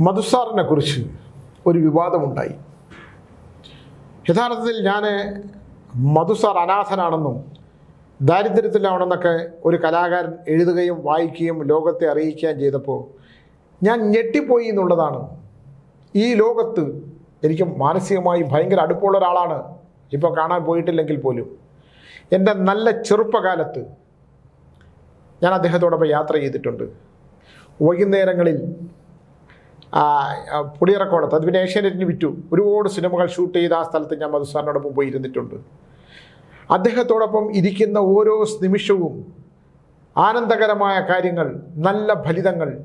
മധുസാറിനെ കുറിച്ച് ഒരു വിവാദമുണ്ടായി. യഥാർത്ഥത്തിൽ ഞാൻ മധുസാർ അനാഥനാണെന്നും ദാരിദ്ര്യത്തിലാണെന്നൊക്കെ ഒരു കലാകാരൻ എഴുതുകയും വായിക്കുകയും ലോകത്തെ അറിയിക്കുകയും ചെയ്തപ്പോൾ ഞാൻ ഞെട്ടിപ്പോയി എന്നുള്ളതാണ്. ഈ ലോകത്ത് എനിക്ക് മാനസികമായി ഭയങ്കര അടുപ്പമുള്ള ഒരാളാണ് ഇപ്പോൾ കാണാൻ പോയിട്ടില്ലെങ്കിൽ പോലും. എന്റെ നല്ല ചെറുപ്പകാലത്ത് ഞാൻ അദ്ദേഹത്തോടൊപ്പം യാത്ര ചെയ്തിട്ടുണ്ട്. വൈകുന്നേരങ്ങളിൽ പുളിയറക്കോടത്ത് അത് പിന്നെ ഏഷ്യാനെറ്റിന് വിറ്റു. ഒരുപാട് സിനിമകൾ ഷൂട്ട് ചെയ്ത് ആ സ്ഥലത്ത് ഞാൻ മധുസാറിനോടൊപ്പം പോയി ഇരുന്നിട്ടുണ്ട് അദ്ദേഹത്തോടൊപ്പം ഇരിക്കുന്ന ഓരോ നിമിഷവും ആനന്ദകരമായ കാര്യങ്ങൾ നല്ല ഫലിതങ്ങൾ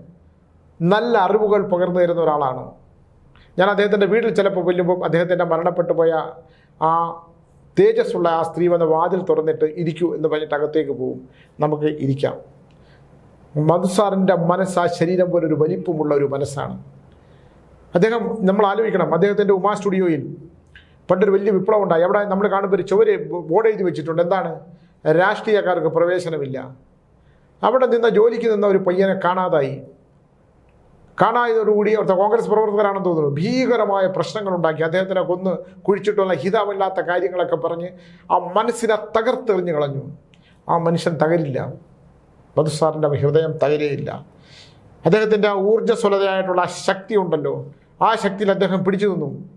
നല്ല അറിവുകൾ പകർന്നു തരുന്ന ഒരാളാണ്. ഞാൻ അദ്ദേഹത്തിന്റെ വീട്ടിൽ ചിലപ്പോൾ വെല്ലുമ്പോൾ അദ്ദേഹത്തിന്റെ മരണപ്പെട്ടു പോയ ആ തേജസ്സുള്ള ആ സ്ത്രീ വന്ന് വാതിൽ തുറന്നിട്ട് ഇരിക്കൂ എന്ന് പറഞ്ഞിട്ട് അകത്തേക്ക് പോവും. നമുക്ക് ഇരിക്കാം. മധുസാറിന്റെ മനസ്സ് ആ ശരീരം പോലെ ഒരു വലിപ്പമുള്ള ഒരു മനസ്സാണ്. അദ്ദേഹം നമ്മൾ ആലോചിക്കണം. അദ്ദേഹത്തിന്റെ ഉമാ സ്റ്റുഡിയോയിൽ പണ്ടൊരു വലിയ വിപ്ലവം ഉണ്ടായി അവിടെ നമ്മൾ കാണുമ്പോൾ ഒരു ചുവര് ബോർഡ് എഴുതി വെച്ചിട്ടുണ്ട്. എന്താണ്? രാഷ്ട്രീയക്കാർക്ക് പ്രവേശനമില്ല. അവിടെ നിന്ന ജോലിക്ക് നിന്ന ഒരു പയ്യനെ കാണാതായി. കാണായതോടുകൂടി അവിടുത്തെ കോൺഗ്രസ് പ്രവർത്തകരാണെന്ന് തോന്നുന്നു. ഭീകരമായ പ്രശ്നങ്ങളുണ്ടാക്കി. അദ്ദേഹത്തിനെ കൊന്ന് കുഴിച്ചിട്ടുള്ള ഹിതമില്ലാത്ത കാര്യങ്ങളൊക്കെ പറഞ്ഞ് ആ മനസ്സിനെ തകർത്തെറിഞ്ഞു കളഞ്ഞു. ആ മനുഷ്യൻ തകരില്ല. മധുസാറിന്റെ ഹൃദയം തകരേയില്ല അദ്ദേഹത്തിന്റെ ആ ഊർജസ്വലതയായിട്ടുള്ള ശക്തി ഉണ്ടല്ലോ. ആ ശക്തിയിൽ അദ്ദേഹം പിടിച്ചു നിന്നു.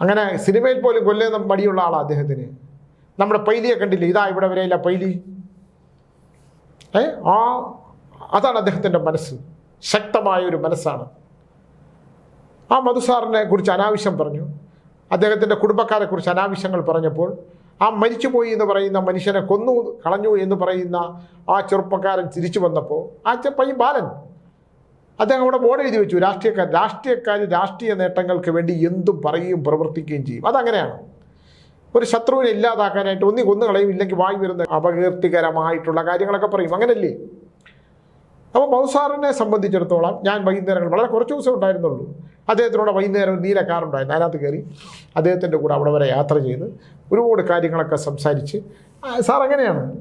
അങ്ങനെ സിനിമയിൽ പോലും കൊല്ലുന്ന മടിയുള്ള ആളാണ് അദ്ദേഹത്തിന്. നമ്മുടെ പൈലിയെ കണ്ടില്ലേ? ഇതാ ഇവിടെ വരെയില്ല പൈലി. ഏ? ആ അതാണ് അദ്ദേഹത്തിന്റെ മനസ്സ്. ശക്തമായ ഒരു മനസ്സാണ്. ആ മധുസാറിനെ കുറിച്ച് അനാവശ്യം പറഞ്ഞു. അദ്ദേഹത്തിന്റെ കുടുംബക്കാരെ കുറിച്ച് അനാവശ്യങ്ങൾ പറഞ്ഞപ്പോൾ ആ മരിച്ചുപോയി എന്ന് പറയുന്ന മനുഷ്യനെ കൊന്നു കളഞ്ഞു എന്ന് പറയുന്ന ആ ചെറുപ്പക്കാരൻ തിരിച്ചു വന്നപ്പോൾ ആ പയ്യൻ ബാലൻ അദ്ദേഹം അവിടെ ബോർഡ് എഴുതി വെച്ചു. രാഷ്ട്രീയക്കാർ രാഷ്ട്രീയക്കാർ രാഷ്ട്രീയ നേട്ടങ്ങൾക്ക് വേണ്ടി എന്തും പറയുകയും പ്രവർത്തിക്കുകയും ചെയ്യും. അതങ്ങനെയാണ്. ഒരു ശത്രുവിനെ ഇല്ലാതാക്കാനായിട്ട് ഒന്നി കൊന്നു കളയും ഇല്ലെങ്കിൽ വായി വരുന്ന അപകീർത്തികരമായിട്ടുള്ള കാര്യങ്ങളൊക്കെ പറയും. അങ്ങനല്ലേ? അപ്പോൾ മൗസാറിനെ സംബന്ധിച്ചിടത്തോളം ഞാൻ വൈകുന്നേരങ്ങൾ വളരെ കുറച്ച് ദിവസം ഉണ്ടായിരുന്നുള്ളൂ. അദ്ദേഹത്തിനോട് വൈകുന്നേരം നീല കാറുണ്ടായിരുന്നു അതിനകത്ത് കയറി അദ്ദേഹത്തിന്റെ കൂടെ അവിടെ വരെ യാത്ര ചെയ്ത് ഒരുപാട് കാര്യങ്ങളൊക്കെ സംസാരിച്ച്. സാർ അങ്ങനെയാണ്.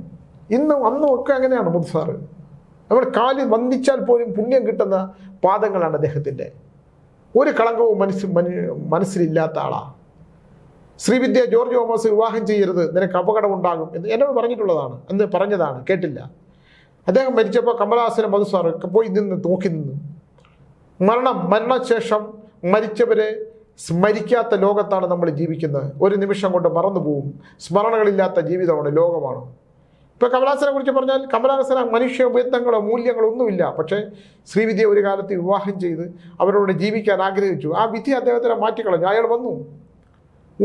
ഇന്നും അന്നും ഒക്കെ അങ്ങനെയാണ് മുത് സാറ് നമ്മൾ കാലിൽ വന്ദിച്ചാൽ പോലും പുണ്യം കിട്ടുന്ന പാദങ്ങളാണ് അദ്ദേഹത്തിന്റെ. ഒരു കളങ്കവും മനസ്സ് മനു- മനസ്സിലില്ലാത്ത ആളാണ് ശ്രീവിദ്യ ജോർജ് തോമസ് വിവാഹം ചെയ്യരുത് നിനക്ക് അപകടമുണ്ടാകും എന്ന് എന്നോട് പറഞ്ഞിട്ടുള്ളതാണ് എന്ന് പറഞ്ഞതാണ് കേട്ടില്ല. അദ്ദേഹം മരിച്ചപ്പോൾ കമലഹാസന മധുസാർ പോയി നിന്ന് നോക്കി നിന്നു. മരണം മരണശേഷം മരിച്ചവരെ സ്മരിക്കാത്ത ലോകത്താണ് നമ്മൾ ജീവിക്കുന്നത്. ഒരു നിമിഷം കൊണ്ട് മറന്നു പോവും സ്മരണകളില്ലാത്ത ജീവിതമാണ് ലോകമാണ്. ഇപ്പോൾ കമലാസനെ കുറിച്ച് പറഞ്ഞാൽ കമലാസന മനുഷ്യ ബന്ധങ്ങളോ മൂല്യങ്ങളോ ഒന്നുമില്ല. പക്ഷേ ശ്രീവിദ്യ ഒരു കാലത്ത് വിവാഹം ചെയ്ത് അവരോട് ജീവിക്കാൻ ആഗ്രഹിച്ചു. ആ വിധി അദ്ദേഹത്തിനെ മാറ്റിക്കളഞ്ഞു. അയാൾ വന്നു.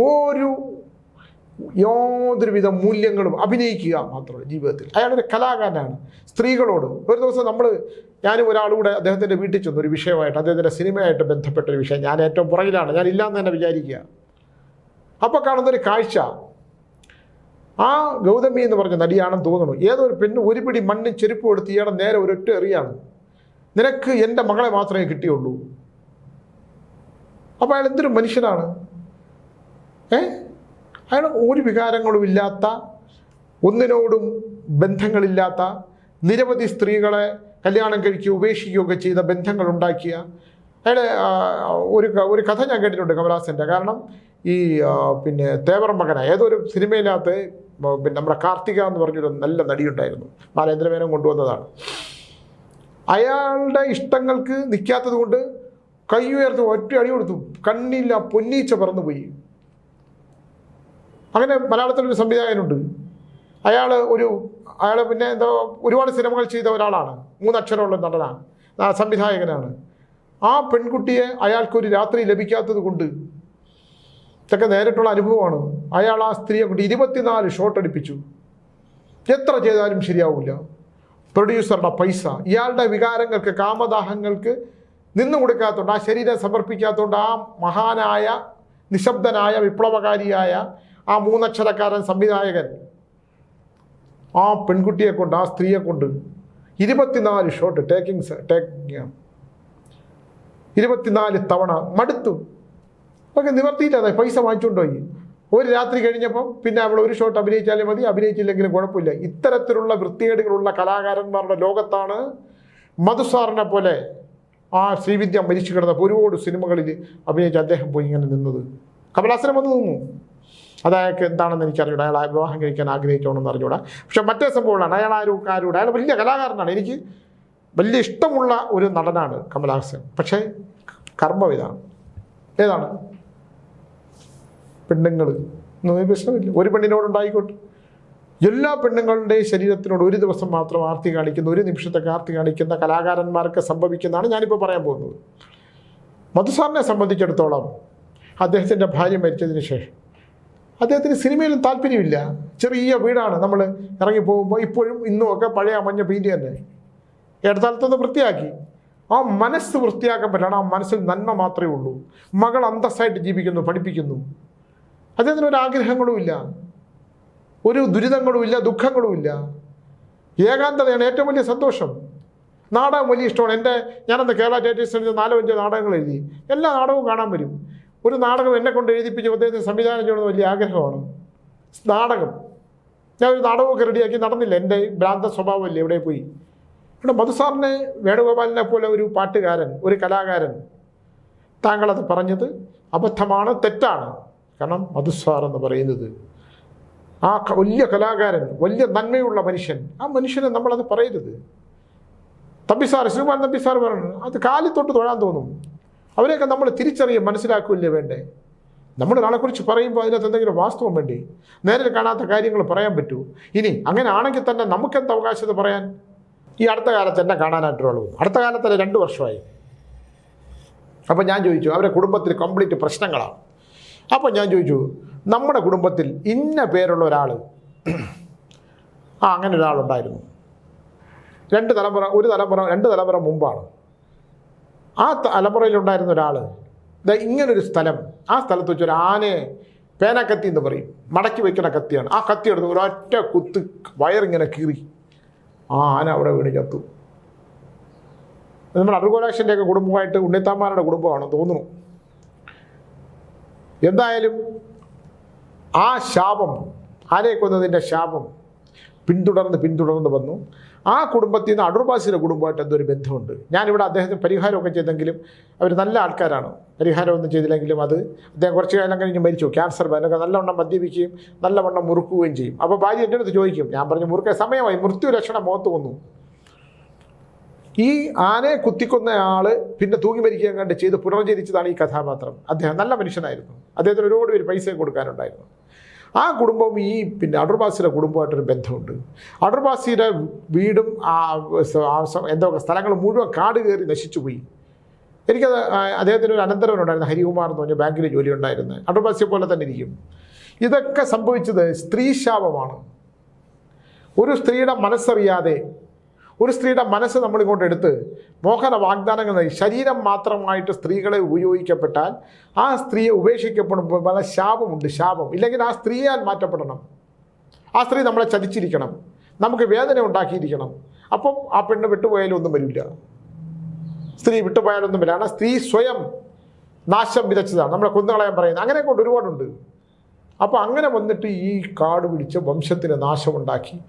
ഒരു യാതൊരുവിധ മൂല്യങ്ങളും അഭിനയിക്കുക മാത്രമേ ജീവിതത്തിൽ. അയാളൊരു കലാകാരനാണ്. സ്ത്രീകളോട് ഒരു ദിവസം നമ്മൾ ഞാനും ഒരാളുകൂടെ അദ്ദേഹത്തിന്റെ വീട്ടിൽ ചെന്നു. ഒരു വിഷയമായിട്ട് അദ്ദേഹത്തിന്റെ സിനിമയായിട്ട് ബന്ധപ്പെട്ട ഒരു വിഷയം. ഞാൻ ഏറ്റവും പുറകിലാണ്. ഞാൻ ഇല്ലാന്ന് തന്നെ വിചാരിക്കുക. അപ്പോൾ കാണുന്നൊരു കാഴ്ച. ആ ഗൗതമി എന്ന് പറഞ്ഞ നടിയാണെന്ന് തോന്നുന്നു. ഏതൊരു പെണ്ണ് ഒരു പിടി മണ്ണും ചെരുപ്പും എടുത്ത് ഇയാളെ നേരെ ഒരൊറ്റ എറിയാണ്. നിനക്ക് എന്റെ മകളെ മാത്രമേ കിട്ടിയുള്ളൂ. അപ്പോൾ അയാൾ എന്തൊരു മനുഷ്യനാണ്? ഏ? അയാൾ ഒരു വികാരങ്ങളും ഇല്ലാത്ത ഒന്നിനോടും ബന്ധങ്ങളില്ലാത്ത നിരവധി സ്ത്രീകളെ കല്യാണം കഴിക്കുക ഉപേക്ഷിക്കുകയൊക്കെ ചെയ്ത ബന്ധങ്ങൾ ഉണ്ടാക്കിയ അയാൾ ഒരു ഒരു കഥ ഞാൻ കേട്ടിട്ടുണ്ട് കമലാസന്റെ കാരണം ഈ പിന്നെ തേവർ മകന ഏതൊരു സിനിമയിനകത്ത് പിന്നെ നമ്മുടെ കാർത്തിക എന്ന് പറഞ്ഞൊരു നല്ല നടിയുണ്ടായിരുന്നു. ബാലേന്ദ്രമേനോൻ കൊണ്ടുവന്നതാണ്. അയാളുടെ ഇഷ്ടങ്ങൾക്ക് നിൽക്കാത്തത് കൊണ്ട് കൈ ഉയർത്തി ഒറ്റ അടി കൊടുത്തു. കണ്ണില്ല പൊന്നീച്ച പറന്നുപോയി. അങ്ങനെ മലയാളത്തിലൊരു സംവിധായകനുണ്ട്. അയാൾ ഒരു അയാൾ പിന്നെ എന്തോ ഒരുപാട് സിനിമകൾ ചെയ്ത ഒരാളാണ്. മൂന്നക്ഷരമുള്ള നടനാണ് സംവിധായകനാണ്. ആ പെൺകുട്ടിയെ അയാൾക്കൊരു രാത്രി ലഭിക്കാത്തത് കൊണ്ട് ഇതൊക്കെ നേരിട്ടുള്ള അനുഭവമാണ്. അയാൾ ആ സ്ത്രീയെ കൊണ്ട് ഇരുപത്തിനാല് ഷോട്ട് അടിപ്പിച്ചു. എത്ര ചെയ്താലും ശരിയാവില്ല പ്രൊഡ്യൂസറുടെ പൈസ ഇയാളുടെ വികാരങ്ങൾക്ക് കാമദാഹങ്ങൾക്ക് നിന്നു കൊടുക്കാത്തതുകൊണ്ട് ആ ശരീരം സമർപ്പിക്കാത്തതുകൊണ്ട് ആ മഹാനായ നിശബ്ദനായ വിപ്ലവകാരിയായ ആ മൂന്നക്ഷരക്കാരൻ സംവിധായകൻ ആ പെൺകുട്ടിയെ കൊണ്ട് ആ സ്ത്രീയെ കൊണ്ട് ഇരുപത്തിനാല് ഷോട്ട് ടേക്കിംഗ് ടേക്കിംഗ് ഇരുപത്തിനാല് തവണ മടുത്തു. ഒക്കെ നിവർത്തിയില്ലാതെ പൈസ വാങ്ങിച്ചുകൊണ്ടുപോയി ഒരു രാത്രി കഴിഞ്ഞപ്പോൾ പിന്നെ അവൾ ഒരു ഷോട്ട് അഭിനയിച്ചാലും മതി അഭിനയിച്ചില്ലെങ്കിലും കുഴപ്പമില്ല. ഇത്തരത്തിലുള്ള വൃത്തികേടുകളുള്ള കലാകാരന്മാരുടെ ലോകത്താണ് മധുസാറിനെ പോലെ ആ ശ്രീവിദ്യ മരിച്ചു കിടന്നപ്പോൾ ഒരുപാട് സിനിമകളിൽ അഭിനയിച്ച് അദ്ദേഹം പോയി ഇങ്ങനെ നിന്നത്. കമലാസനം വന്ന് നിന്നു. അത് അയാൾക്ക് എന്താണെന്ന് എനിക്കറിഞ്ഞൂടാ അയാൾ വിവാഹം കഴിക്കാൻ ആഗ്രഹിക്കണമെന്ന് അറിഞ്ഞൂടാ. പക്ഷെ മറ്റേ സംഭവമാണ് അയാൾ ആരും അയാൾ വലിയ കലാകാരനാണ്. എനിക്ക് വലിയ ഇഷ്ടമുള്ള ഒരു നടനാണ് കമലഹാസൻ പക്ഷേ കർമ്മം ഇതാണ് ഏതാണ്? പെണ്ണുങ്ങൾ. ഒന്നും പ്രശ്നമില്ല. ഒരു പെണ്ണിനോടുണ്ടായിക്കോട്ടെ എല്ലാ പെണ്ണുങ്ങളുടെയും ശരീരത്തിനോട് ഒരു ദിവസം മാത്രം ആർത്തി കാണിക്കുന്ന ഒരു നിമിഷത്തൊക്കെ ആർത്തി കാണിക്കുന്ന കലാകാരന്മാർക്ക് സംഭവിക്കുന്നതാണ് ഞാനിപ്പോൾ പറയാൻ പോകുന്നത്. മധുസാറിനെ സംബന്ധിച്ചിടത്തോളം അദ്ദേഹത്തിന്റെ ഭാര്യ മരിച്ചതിന് ശേഷം അദ്ദേഹത്തിന് സിനിമയിലും താല്പര്യമില്ല. ചെറിയ വീടാണ്. നമ്മൾ ഇറങ്ങി പോകുമ്പോൾ ഇപ്പോഴും ഇന്നും ഒക്കെ പഴയ മഞ്ഞ പെയിന്റ് തന്നെ. ഇടത്താലത്തൊന്ന് വൃത്തിയാക്കി. ആ മനസ്സ് വൃത്തിയാക്കാൻ പറ്റില്ല. ആ മനസ്സിൽ നന്മ മാത്രമേ ഉള്ളൂ. മകൾ അന്തസ്സായിട്ട് ജീവിക്കുന്നു പഠിപ്പിക്കുന്നു. അദ്ദേഹത്തിന് ഒരു ആഗ്രഹങ്ങളുമില്ല ഒരു ദുരിതങ്ങളുമില്ല ദുഃഖങ്ങളുമില്ല. ഏകാന്തതയാണ് ഏറ്റവും വലിയ സന്തോഷം. നാടകം വലിയ ഇഷ്ടമാണ്. എന്റെ ഞാനന്ന് കേരള ടേറ്റേഴ്സിന്റെ നാലോ അഞ്ചോ നാടകങ്ങൾ എഴുതി. എല്ലാ നാടകവും കാണാൻ വരും. ഒരു നാടകം എന്നെ കൊണ്ട് എഴുതിപ്പിച്ച് അദ്ദേഹത്തിന് സംവിധാനം ചെയ്യണമെന്ന് വലിയ ആഗ്രഹമാണ്. നാടകം. ഞാൻ ഒരു നാടകമൊക്കെ റെഡിയാക്കി നടന്നില്ല. എന്റെ ഭ്രാന്ത സ്വഭാവമല്ലേ എവിടെ പോയി? ഇവിടെ മധുസാറിനെ വേണുഗോപാലിനെ പോലെ ഒരു പാട്ടുകാരൻ ഒരു കലാകാരൻ താങ്കളത് പറഞ്ഞത് അബദ്ധമാണ് തെറ്റാണ്. കാരണം മധുസ്വാർ എന്ന് പറയുന്നത്. ആ വലിയ കലാകാരൻ വലിയ നന്മയുള്ള മനുഷ്യൻ. ആ മനുഷ്യനെ നമ്മളത് പറയരുത്. തമ്പിസാർ ശ്രീമാൻ തമ്പിസാർ പറഞ്ഞു അത് കാലിൽ തൊട്ട് തൊഴാൻ തോന്നും. അവരെയൊക്കെ നമ്മൾ തിരിച്ചറിയും മനസ്സിലാക്കില്ലേ വേണ്ടേ? നമ്മൾ ഒരാളെക്കുറിച്ച് പറയുമ്പോൾ അതിനകത്ത് എന്തെങ്കിലും വാസ്തവം വേണ്ടി? നേരിൽ കാണാത്ത കാര്യങ്ങൾ പറയാൻ പറ്റൂ. ഇനി അങ്ങനെ ആണെങ്കിൽ തന്നെ നമുക്കെന്ത് അവകാശത പറയാൻ? ഈ അടുത്ത കാലത്ത് എന്നെ കാണാനായിട്ടുള്ളൂ അടുത്ത കാലത്തല്ല രണ്ട് വർഷമായി. അപ്പം ഞാൻ ചോദിച്ചു അവരുടെ കുടുംബത്തിൽ കംപ്ലീറ്റ് പ്രശ്നങ്ങളാണ്. അപ്പോൾ ഞാൻ ചോദിച്ചു നമ്മുടെ കുടുംബത്തിൽ ഇന്ന പേരുള്ള ഒരാൾ ആ അങ്ങനെ ഒരാളുണ്ടായിരുന്നു. രണ്ട് തലമുറ ഒരു തലമുറ രണ്ട് തലമുറ മുമ്പാണ്. ആ തലമുറയിലുണ്ടായിരുന്ന ഒരാൾ ഇങ്ങനൊരു സ്ഥലം ആ സ്ഥലത്ത് വെച്ചൊരു ആനയെ പേനക്കത്തി എന്ന് പറയും. മടക്കി വയ്ക്കുന്ന കത്തിയാണ്. ആ കത്തി എടുത്ത് ഒരൊറ്റ കുത്ത് വയറിങ്ങനെ കീറി. ആ ആന അവിടെ വീണ് ചത്തു. നമ്മൾ അറുകോലാക്ഷന്റെയൊക്കെ കുടുംബമായിട്ട് ഉണ്ണിത്താന്മാരുടെ കുടുംബമാണെന്ന് തോന്നുന്നു. എന്തായാലും ആ ശാപം ആനയെ കൊന്നതിന്റെ ശാപം പിന്തുടർന്ന് പിന്തുടർന്ന് വന്നു. ആ കുടുംബത്തിൽ നിന്ന് അടൂർബാസിയുടെ കുടുംബമായിട്ട് എന്തൊരു ബന്ധമുണ്ട്? ഞാനിവിടെ അദ്ദേഹത്തിന് പരിഹാരമൊക്കെ ചെയ്തെങ്കിലും അവർ നല്ല ആൾക്കാരാണ്. പരിഹാരമൊന്നും ചെയ്തില്ലെങ്കിലും അത് അദ്ദേഹം കുറച്ച് കാലം കഴിഞ്ഞ് മരിച്ചു. ക്യാൻസർ ബാനൊക്കെ നല്ലവണ്ണം മദ്യപിക്കുകയും നല്ലവണ്ണം മുറുക്കുകയും ചെയ്യും. അപ്പോൾ ഭാര്യ എന്റെ അടുത്ത് ചോദിക്കും ഞാൻ പറഞ്ഞു മുറുക്കേ സമയമായി മൃത്യു ലക്ഷണം മുഖത്ത് വന്നു. ഈ ആനയെ കുത്തിക്കൊന്ന ആൾ പിന്നെ തൂങ്ങി മരിക്കുക കണ്ട് ചെയ്ത് പുനർജനിച്ചതാണ് ഈ കഥാപാത്രം. അദ്ദേഹം നല്ല മനുഷ്യനായിരുന്നു. അദ്ദേഹത്തിന് ഒരുപാട് പേര് പൈസ കൊടുക്കാനുണ്ടായിരുന്നു. ആ കുടുംബവും ഈ പിന്നെ അടൂർബാസിയുടെ കുടുംബമായിട്ടൊരു ബന്ധമുണ്ട്. അടൂർബാസിയുടെ വീടും എന്തോ സ്ഥലങ്ങൾ മുഴുവൻ കാട് കയറി നശിച്ചു പോയി. എനിക്കത് അദ്ദേഹത്തിന് ഒരു അനന്തരവനുണ്ടായിരുന്നു ഹരികുമാർ എന്ന് പറഞ്ഞ ബാങ്കിൽ ജോലി ഉണ്ടായിരുന്നു അടൂർബാസിയെ പോലെ തന്നെ ഇരിക്കും. ഇതൊക്കെ സംഭവിച്ചത് സ്ത്രീശാപമാണ്. ഒരു സ്ത്രീയുടെ മനസ്സറിയാതെ ഒരു സ്ത്രീയുടെ മനസ്സ് നമ്മളിങ്ങോട്ട് എടുത്ത് മോഹന വാഗ്ദാനങ്ങൾ ശരീരം മാത്രമായിട്ട് സ്ത്രീകളെ ഉപയോഗിക്കപ്പെട്ടാൽ ആ സ്ത്രീയെ ഉപേക്ഷിക്കപ്പെടുമ്പോൾ പല ശാപമുണ്ട്. ശാപം. ഇല്ലെങ്കിൽ ആ സ്ത്രീയാൽ മാറ്റപ്പെടണം. ആ സ്ത്രീ നമ്മളെ ചതിച്ചിരിക്കണം. നമുക്ക് വേദന ഉണ്ടാക്കിയിരിക്കണം. അപ്പം ആ പെണ്ണ് വിട്ടുപോയാലും ഒന്നും വരില്ല. സ്ത്രീ വിട്ടുപോയാലൊന്നും വരില്ല. കാരണം സ്ത്രീ സ്വയം നാശം വിതച്ചതാണ്. നമ്മളെ കുന്നുകളയാൻ പറയുന്നത്. അങ്ങനെ കൊണ്ട് ഒരുപാടുണ്ട്. അപ്പോൾ അങ്ങനെ വന്നിട്ട് ഈ കാട് പിടിച്ച് വംശത്തിന് നാശമുണ്ടാക്കി.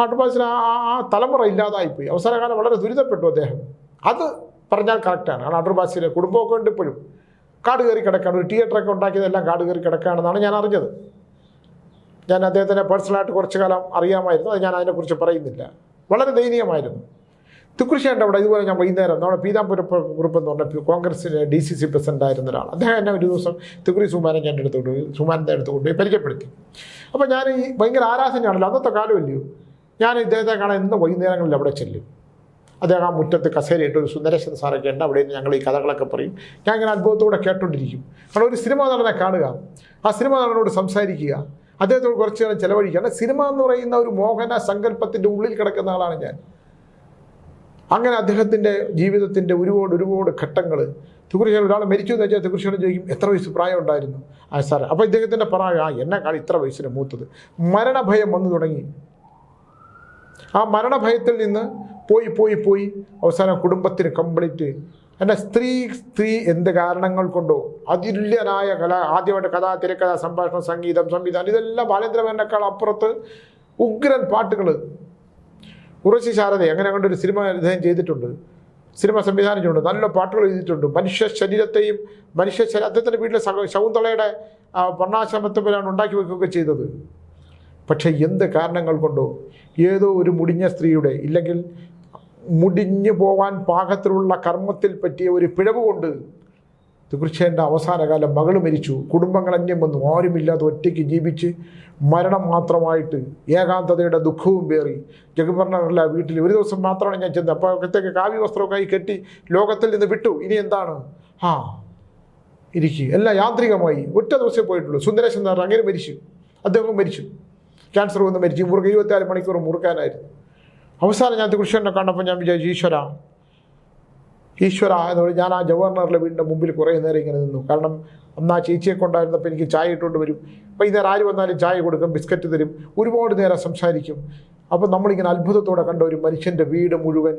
ആട്ടുപാസിന് ആ ആ- തലമുറ ഇല്ലാതായിപ്പോയി. അവസാന കാലം വളരെ ദുരിതപ്പെട്ടു അദ്ദേഹം. അത് പറഞ്ഞാൽ കറക്റ്റാണ് കാരണം ആട്ടുപാസിലെ കുടുംബമൊക്കെ ഉണ്ട് ഇപ്പോഴും. കാട് കയറി കിടക്കാണ്. ഒരു തിയേറ്ററൊക്കെ ഉണ്ടാക്കിയതെല്ലാം കാട് കയറി കിടക്കുകയാണെന്നാണ് ഞാൻ അറിഞ്ഞത്. ഞാൻ അദ്ദേഹത്തിനെ പേഴ്സണലായിട്ട് കുറച്ച് കാലം അറിയാമായിരുന്നു. അത് ഞാൻ അതിനെക്കുറിച്ച് പറയുന്നില്ല. വളരെ ദയനീയമായിരുന്നു. തുക്കുറിശ്ശേന്റെ അവിടെ ഇതുപോലെ ഞാൻ വൈകുന്നേരം നമ്മുടെ പീതാംപുര ഗ്രൂപ്പ് എന്ന് പറഞ്ഞ കോൺഗ്രസിലെ ഡി സി സി പ്രസിഡന്റ് ആയിരുന്ന ഒരാൾ. അദ്ദേഹം എന്നെ ഒരു ദിവസം തുക്കുറി സുമാനെ ഞാൻ എടുത്തുകൊണ്ട് സുമാനത്തെ എടുത്തുകൊണ്ട് പരിചയപ്പെടുത്തി. അപ്പോൾ ഞാൻ ഈ ഭയങ്കര ആരാധനയാണല്ലോ. അന്നത്തെ കാലമല്ലയോ? ഞാൻ ഇദ്ദേഹത്തെ കാണാൻ ഇന്ന് വൈകുന്നേരങ്ങളിൽ അവിടെ ചെല്ലും. അദ്ദേഹം ആ മുറ്റത്ത് കസേരയിട്ട് ഒരു സുന്ദരേശൻ സാറൊക്കെ ഉണ്ട്. അവിടെ നിന്ന് ഞങ്ങൾ ഈ കഥകളൊക്കെ പറയും. ഞാൻ ഇങ്ങനെ അത്ഭുതത്തോടെ കേട്ടോണ്ടിരിക്കും. കാരണം ഒരു സിനിമ നടനെ കാണുക ആ സിനിമ നടനോട് സംസാരിക്കുക അദ്ദേഹത്തോട് കുറച്ച് നേരം ചിലവഴിക്കുക സിനിമ എന്ന് പറയുന്ന ഒരു മോഹന സങ്കല്പത്തിന്റെ ഉള്ളിൽ കിടക്കുന്ന ആളാണ് ഞാൻ. അങ്ങനെ അദ്ദേഹത്തിന്റെ ജീവിതത്തിന്റെ ഒരുപാട് ഒരുപാട് ഘട്ടങ്ങൾ. തുകുറിശേഖരൻ ഒരാൾ മരിച്ചു എന്ന് വെച്ചാൽ തുകുറിശേഖരൻ ചോദിക്കും എത്ര വയസ്സ് പ്രായം ഉണ്ടായിരുന്നു ആ സാറേ. അപ്പോൾ ഇദ്ദേഹത്തിന്റെ പ്രായം ആ എന്നെക്കാൾ ഇത്ര വയസ്സിന് മൂത്തത്. മരണഭയം വന്നു തുടങ്ങി. ആ മരണഭയത്തിൽ നിന്ന് പോയി പോയി പോയി അവസാനം കുടുംബത്തിന് കംപ്ലീറ്റ്. എന്റെ സ്ത്രീ സ്ത്രീ എന്ത് കാരണങ്ങൾ കൊണ്ടോ അതുല്യനായ കല ആദ്യമായിട്ട് കഥ തിരക്കഥ സംഭാഷണം സംഗീതം സംവിധാനം ഇതെല്ലാം ബാലേന്ദ്രമേനേക്കാൾ അപ്പുറത്ത് ഉഗ്രൻ പാട്ടുകൾ. ഉറച്ചി ശാരദ അങ്ങനെ കണ്ടൊരു സിനിമ അദ്ദേഹം ചെയ്തിട്ടുണ്ട്. സിനിമ സംവിധാനിച്ചിട്ടുണ്ട് നല്ല പാട്ടുകൾ എഴുതിയിട്ടുണ്ട്. മനുഷ്യ ശരീരത്തെയും മനുഷ്യ ശരീരം അദ്ദേഹത്തിന്റെ വീട്ടിലെ ശകുന്തളയുടെ ആ, വർണാശ്രമത്തിലാണ് ഉണ്ടാക്കി വെക്കുകയൊക്കെ ചെയ്തത്. പക്ഷേ എന്ത് കാരണങ്ങൾ കൊണ്ടോ? ഏതോ ഒരു മുടിഞ്ഞ സ്ത്രീയുടെ ഇല്ലെങ്കിൽ മുടിഞ്ഞു പോവാൻ പാകത്തിലുള്ള കർമ്മത്തിൽ പറ്റിയ ഒരു പിഴവ് കൊണ്ട് തീർച്ചയായിട്ടും അവസാനകാലം മകൾ മരിച്ചു. കുടുംബങ്ങൾ അന്യം വന്നു. ആരുമില്ലാതെ ഒറ്റയ്ക്ക് ജീവിച്ച് മരണം മാത്രമായിട്ട് ഏകാന്തതയുടെ ദുഃഖവും പേറി. ജഗപർണറില്ല വീട്ടിൽ ഒരു ദിവസം മാത്രമാണ് ഞാൻ ചെന്നത്. അപ്പോൾ അകത്തേക്ക് കാവ്യ വസ്ത്രമൊക്കെ കെട്ടി ലോകത്തിൽ നിന്ന് വിട്ടു. ഇനി എന്താണ്? ആ ഇരിക്കുക എല്ലാം യാന്ത്രികമായി. ഒറ്റ ദിവസമേ പോയിട്ടുള്ളൂ. സുന്ദരേശൻ നായർ അങ്ങനെ മരിച്ചു. അദ്ദേഹം മരിച്ചു. ക്യാൻസർ വന്ന് മരിച്ചു. മുറുക ഇരുപത്തിനാല് മണിക്കൂർ മുറുക്കാനായിരുന്നു. അവസാനം ഞാൻ കൃഷ്ണനെ കണ്ടപ്പോൾ ഞാൻ വിചാരിച്ചു ഈശ്വര ഈശ്വര എന്ന് പറഞ്ഞ് ഞാൻ ആ ജവഹർലാലിലെ വീടിന്റെ മുമ്പിൽ കുറേ നേരം ഇങ്ങനെ നിന്നു. കാരണം അന്ന് ആ ചേച്ചിയെ കൊണ്ടായിരുന്നപ്പോൾ എനിക്ക് ചായ ഇട്ടുകൊണ്ട് വരും. വൈകുന്നേരം ആര് വന്നാലും ചായ കൊടുക്കും ബിസ്ക്കറ്റ് തരും ഒരുപാട് നേരം സംസാരിക്കും. അപ്പോൾ നമ്മളിങ്ങനെ അത്ഭുതത്തോടെ കണ്ട ഒരു മനുഷ്യന്റെ വീട് മുഴുവൻ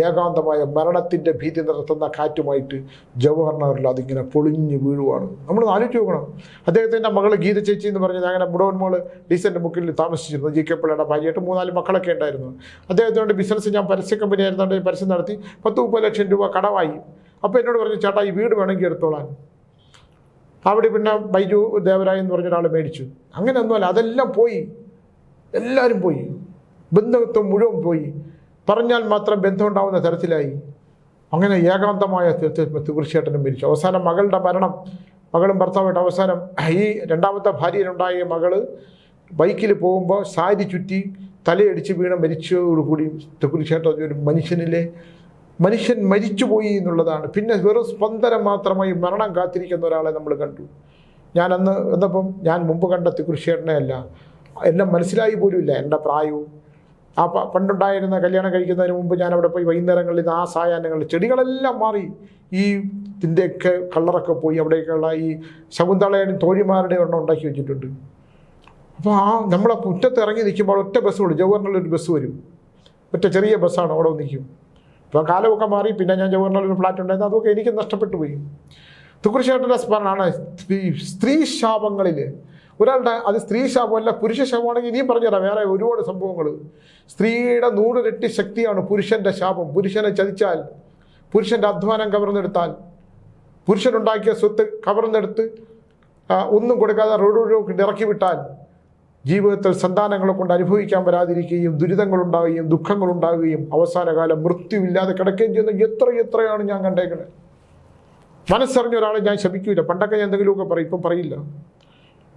ഏകാന്തമായ മരണത്തിന്റെ ഭീതി നിർത്തുന്ന കാറ്റുമായിട്ട് ജവഹർലാലിൽ അതിങ്ങനെ പൊളിഞ്ഞ് വീഴുവാണ്. നമ്മൾ ആലോചിച്ച് നോക്കണം. അദ്ദേഹത്തിന്റെ മകൾ ഗീത ചേച്ചി എന്ന് പറഞ്ഞാൽ അങ്ങനെ മുടവൻ മോൾ ഡീസന്റെ മുക്കിൽ താമസിച്ചിരുന്നു. ജി കെ പിള്ളയുടെ ഭാര്യയായിട്ട് മൂന്നാൽ മക്കളൊക്കെ ഉണ്ടായിരുന്നു. അദ്ദേഹത്തിനോട് ബിസിനസ് ഞാൻ പരസ്യ കമ്പനി ആയിരുന്നുകൊണ്ട് പരസ്യം നടത്തി പത്ത് മുപ്പത് ലക്ഷം രൂപ കടവായി അപ്പോൾ എന്നോട് പറഞ്ഞു ചേട്ടാ ഈ വീട് വേണമെങ്കിൽ എടുത്തോളാൻ. അവിടെ പിന്നെ ബൈജു ദേവരായ എന്ന് പറഞ്ഞ ഒരാൾ മേടിച്ചു. അങ്ങനെ ഒന്നുമല്ല അതെല്ലാം പോയി. എല്ലാവരും പോയി. ബന്ധുത്വം മുഴുവൻ പോയി. പറഞ്ഞാൽ മാത്രം ബന്ധമുണ്ടാവുന്ന തരത്തിലായി. അങ്ങനെ ഏകാന്തമായ തീർച്ചയായിട്ടും മരിച്ചു. അവസാനം മകളുടെ മരണം മകളും ഭർത്താവായിട്ട് അവസാനം ഈ രണ്ടാമത്തെ ഭാര്യയിലുണ്ടായ മകൾ ബൈക്കിൽ പോകുമ്പോൾ സാരി ചുറ്റി തലയടിച്ച് വീണ മരിച്ചതോടുകൂടി തീർച്ചയായിട്ടും ഒരു മനുഷ്യനിലെ മനുഷ്യൻ മരിച്ചുപോയി എന്നുള്ളതാണ്. പിന്നെ വെറും സ്പന്ദനം മാത്രമായി മരണം കാത്തിരിക്കുന്ന ഒരാളെ നമ്മൾ കണ്ടു. ഞാൻ അന്ന് എന്നപ്പം ഞാൻ മുമ്പ് കണ്ട കൃഷിയേട്ടനെ അല്ല എന്നെ മനസ്സിലായി പോലുമില്ല എന്റെ പ്രായവും. ആ പണ്ടുണ്ടായിരുന്ന കല്യാണം കഴിക്കുന്നതിന് മുമ്പ് ഞാൻ അവിടെ പോയി വൈകുന്നേരങ്ങളിൽ ആ സായാഹ്നങ്ങൾ ചെടികളെല്ലാം മാറി. ഈ ഇതിന്റെയൊക്കെ കളറൊക്കെ പോയി അവിടെയൊക്കെയുള്ള ഈ ശകുന്തളയുടെയും തോഴിമാരുടെയും എണ്ണം ഉണ്ടാക്കി വെച്ചിട്ടുണ്ട്. അപ്പോൾ ആ നമ്മളെ മുറ്റത്ത് ഇറങ്ങി നിൽക്കുമ്പോൾ ഒറ്റ ബസ് വിടും ജവഹറിനുള്ള ഒരു ബസ് വരും. ഒറ്റ ചെറിയ ബസ്സാണ് അവിടെ നിൽക്കും. ഇപ്പോൾ കാലമൊക്കെ മാറി പിന്നെ ഞാൻ ജവഹർലാൽ ഒരു ഫ്ലാറ്റ് ഉണ്ടായിരുന്നു അതൊക്കെ എനിക്ക് നഷ്ടപ്പെട്ടു പോയി. തുക്കുറിശേട്ടന്റെ സ്മരണാണ് സ്ത്രീ സ്ത്രീ ശാപങ്ങളിൽ. ഒരാളുടെ അത് സ്ത്രീ ശാപമല്ല പുരുഷ ശാപമാണെങ്കിൽ ഇനിയും പറഞ്ഞുതരാം. വേറെ ഒരുപാട് സംഭവങ്ങൾ. സ്ത്രീയുടെ നൂറിരട്ടി ശക്തിയാണ് പുരുഷന്റെ ശാപം. പുരുഷനെ ചതിച്ചാൽ പുരുഷന്റെ അധ്വാനം കവർന്നെടുത്താൽ പുരുഷനുണ്ടാക്കിയ സ്വത്ത് കവർന്നെടുത്ത് ഒന്നും കൊടുക്കാതെ റോഡ് ഇറക്കി വിട്ടാൽ ജീവിതത്തിൽ സന്താനങ്ങളെ കൊണ്ട് അനുഭവിക്കാൻ വരാതിരിക്കുകയും ദുരിതങ്ങളുണ്ടാവുകയും ദുഃഖങ്ങളുണ്ടാവുകയും അവസാന കാലം മൃത്യുവില്ലാതെ കിടക്കുകയും ചെയ്യുന്ന എത്ര എത്രയാണ് ഞാൻ കണ്ടേക്കുന്നത് മനസ്സറിഞ്ഞ ഒരാളെ ഞാൻ ശപിക്കൂല. പണ്ടൊക്കെ ഞാൻ എന്തെങ്കിലുമൊക്കെ പറയും. ഇപ്പം പറയില്ല.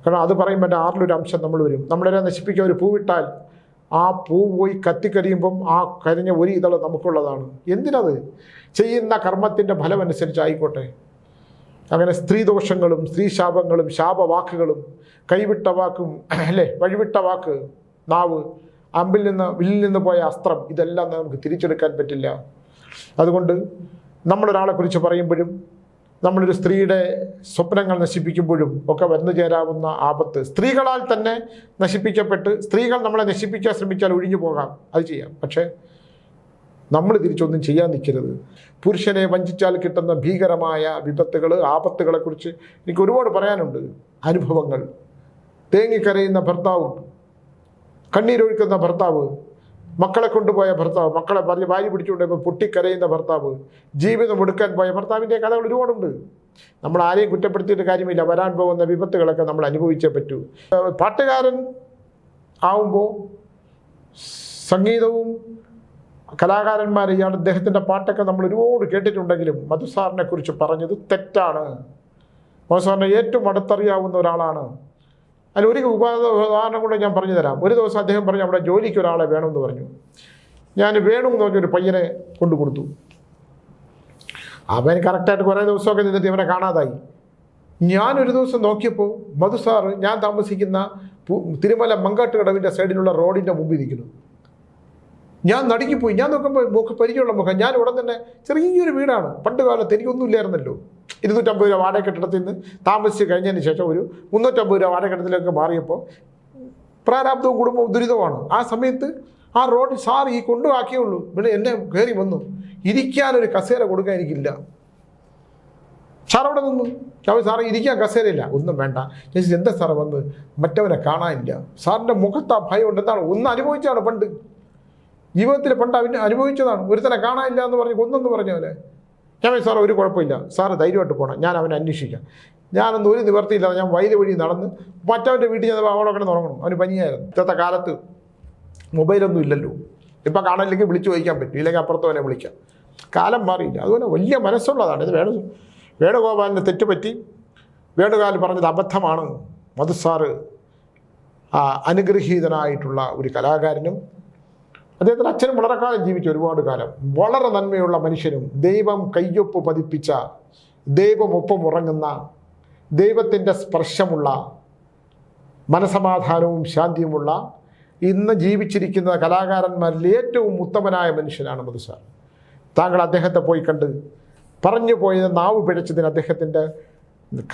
കാരണം അത് പറയുമ്പോൾ എന്റെ ആറിലൊരു അംശം നമ്മൾ വരും. നമ്മളെ നശിപ്പിക്കാൻ ഒരു പൂവിട്ടാൽ ആ പൂ പോയി കത്തിക്കരിയുമ്പം ആ കരിഞ്ഞ ഒരു ഇതള നമുക്കുള്ളതാണ്. എന്തിനത്? ചെയ്യുന്ന കർമ്മത്തിന്റെ ഫലമനുസരിച്ച് അനുസരിച്ചായിക്കോട്ടെ അങ്ങനെ സ്ത്രീദോഷങ്ങളും സ്ത്രീശാപങ്ങളും ശാപവാക്കുകളും കൈവിട്ട വാക്കും അല്ലേ വഴിവിട്ട വാക്ക് നാവ് അമ്പിൽ നിന്ന് വില്ലിൽ നിന്ന് പോയ അസ്ത്രം ഇതെല്ലാം നമുക്ക് തിരിച്ചെടുക്കാൻ പറ്റില്ല. അതുകൊണ്ട് നമ്മളൊരാളെക്കുറിച്ച് പറയുമ്പോഴും നമ്മളൊരു സ്ത്രീയുടെ സ്വപ്നങ്ങൾ നശിപ്പിക്കുമ്പോഴും ഒക്കെ വന്നു ചേരാവുന്ന ആപത്ത് സ്ത്രീകളാൽ തന്നെ നശിപ്പിക്കപ്പെട്ട് സ്ത്രീകൾ നമ്മളെ നശിപ്പിക്കാൻ ശ്രമിച്ചാൽ ഒഴിഞ്ഞു പോകാം. അത് ചെയ്യാം. പക്ഷേ നമ്മൾ തിരിച്ചൊന്നും ചെയ്യാൻ നിൽക്കരുത്. പുരുഷനെ വഞ്ചിച്ചാൽ കിട്ടുന്ന ഭീകരമായ വിപത്തുകൾ ആപത്തുകളെക്കുറിച്ച് എനിക്ക് ഒരുപാട് പറയാനുണ്ട്. അനുഭവങ്ങൾ. തേങ്ങിക്കരയുന്ന ഭർത്താവ് കണ്ണീരൊഴുക്കുന്ന ഭർത്താവ് മക്കളെ കൊണ്ടുപോയ ഭർത്താവ് മക്കളെ പറഞ്ഞ് ഭാര്യ പിടിച്ചുകൊണ്ടുപോയപ്പോൾ പൊട്ടിക്കരയുന്ന ഭർത്താവ് ജീവിതം എടുക്കാൻ പോയ ഭർത്താവിന്റെ കഥകൾ ഒരുപാടുണ്ട്. നമ്മൾ ആരെയും കുറ്റപ്പെടുത്തിയിട്ട് കാര്യമില്ല. വരാൻ പോകുന്ന വിപത്തുകളൊക്കെ നമ്മൾ അനുഭവിച്ചേ പറ്റൂ. പാട്ടുകാരൻ ആവുമ്പോൾ സംഗീതവും കലാകാരന്മാർ ഇയാൾ അദ്ദേഹത്തിന്റെ പാട്ടൊക്കെ നമ്മൾ ഒരുപാട് കേട്ടിട്ടുണ്ടെങ്കിലും മധുസാറിനെ കുറിച്ച് പറഞ്ഞത് തെറ്റാണ്. മധുസാറിനെ ഏറ്റവും അടുത്തറിയാവുന്ന ഒരാളാണ്. അതിൽ ഒരു ഉദാഹരണം കൂടെ ഞാൻ പറഞ്ഞു തരാം. ഒരു ദിവസം അദ്ദേഹം പറഞ്ഞു അവിടെ ജോലിക്ക് ഒരാളെ വേണമെന്ന് പറഞ്ഞു. ഞാൻ വേണു എന്ന് പറഞ്ഞൊരു പയ്യനെ കൊണ്ടു കൊടുത്തു. അവൻ കറക്റ്റായിട്ട് കുറേ ദിവസമൊക്കെ നിന്നിട്ട് ഇവനെ കാണാതായി. ഞാനൊരു ദിവസം നോക്കിയപ്പോൾ മധു സാറ് ഞാൻ താമസിക്കുന്ന തിരുമല മങ്കാട്ടുകടവിന്റെ സൈഡിലുള്ള റോഡിന്റെ മുമ്പിൽ നിൽക്കുന്നു. ഞാൻ നടുങ്ങിപ്പോയി. ഞാൻ നോക്കുമ്പോൾ മുഖ പരിചയമുള്ള മുഖം ഞാൻ ഉടൻ തന്നെ ചെറിയൊരു വീടാണ്. പണ്ട് കാലത്ത് എനിക്കൊന്നും ഇല്ലായിരുന്നല്ലോ ഇരുന്നൂറ്റമ്പത് രൂപ വാടക കെട്ടിടത്തിൽ നിന്ന് താമസിച്ച് കഴിഞ്ഞതിന് ശേഷം ഒരു മുന്നൂറ്റമ്പത് രൂപ വാടക കെട്ടിടത്തിലേക്ക് മാറിയപ്പോൾ പ്രാരാബ്ദവും കുടുംബവും ദുരിതമാണ് ആ സമയത്ത് ആ റോഡിൽ സാർ ഈ കൊണ്ടുവാക്കിയേ ഉള്ളൂ. പിന്നെ എന്നെ കയറി വന്നു. ഇരിക്കാനൊരു കസേര കൊടുക്കാൻ എനിക്കില്ല. സാർ അവിടെ നിന്നു. ഞാൻ സാറേ ഇരിക്കാൻ കസേരയില്ല ഒന്നും വേണ്ട. ഞാൻ എന്താ സാറേ വന്ന് മറ്റവനെ കാണാനില്ല. സാറിന്റെ മുഖത്ത് ആ ഭയം ഉണ്ട് എന്താണ് ഒന്ന് അനുഭവിച്ചാണ് പണ്ട്. ജീവിതത്തിൽ പണ്ട് അവന് അനുഭവിച്ചതാണ്. ഒരുത്തനെ കാണാനില്ല എന്ന് പറഞ്ഞ് കൊന്നെന്ന് പറഞ്ഞ പോലെ ഞാൻ സാർ ഒരു കുഴപ്പമില്ല. സാറ് ധൈര്യമായിട്ട് പോകണം ഞാൻ അവനെ അന്വേഷിക്കാം. ഞാനൊന്നും ഒരു നിവർത്തിയില്ല ഞാൻ വൈദ്യ വഴി നടന്ന് മറ്റവന്റെ വീട്ടിൽ ചെന്നപ്പോൾ അവളെ കിടന്ന് ഉറങ്ങണം. അവന് പനിയായിരുന്നു. ഇന്നത്തെ കാലത്ത് മൊബൈലൊന്നും ഇല്ലല്ലോ. ഇപ്പം കാണില്ലെങ്കിൽ വിളിച്ചു ചോദിക്കാൻ പറ്റും. ഇല്ലെങ്കിൽ അപ്പുറത്തവനെ വിളിക്കാം. കാലം മാറിയില്ല. അതുപോലെ വലിയ മനസ്സുള്ളതാണ്. ഇത് വേണു വേണുഗോപാലിന് തെറ്റുപറ്റി വേണുഗോപാൽ പറഞ്ഞത് അബദ്ധമാണ്. മധുസാറ് അനുഗ്രഹീതനായിട്ടുള്ള ഒരു കലാകാരനും അദ്ദേഹത്തിന്റെ അച്ഛനും വളരെ കാലം ജീവിച്ചു ഒരുപാട് കാലം. വളരെ നന്മയുള്ള മനുഷ്യനും ദൈവം കയ്യൊപ്പ് പതിപ്പിച്ച ദൈവമൊപ്പം ഉറങ്ങുന്ന ദൈവത്തിന്റെ സ്പർശമുള്ള മനസമാധാനവും ശാന്തിയുമുള്ള ഇന്ന് ജീവിച്ചിരിക്കുന്ന കലാകാരന്മാരിൽ ഏറ്റവും ഉത്തമനായ മനുഷ്യനാണ് മധുസാർ താങ്കൾ അദ്ദേഹത്തെ പോയി കണ്ട് പറഞ്ഞു പോയത് നാവ് പിഴച്ചതിന് അദ്ദേഹത്തിന്റെ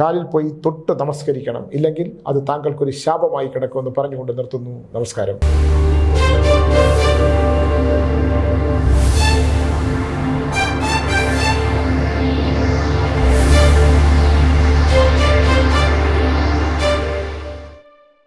കാലിൽ പോയി തൊട്ട് നമസ്കരിക്കണം. ഇല്ലെങ്കിൽ അത് താങ്കൾക്കൊരു ശാപമായി കിടക്കുമെന്ന് പറഞ്ഞുകൊണ്ട് നിർത്തുന്നു. നമസ്കാരം.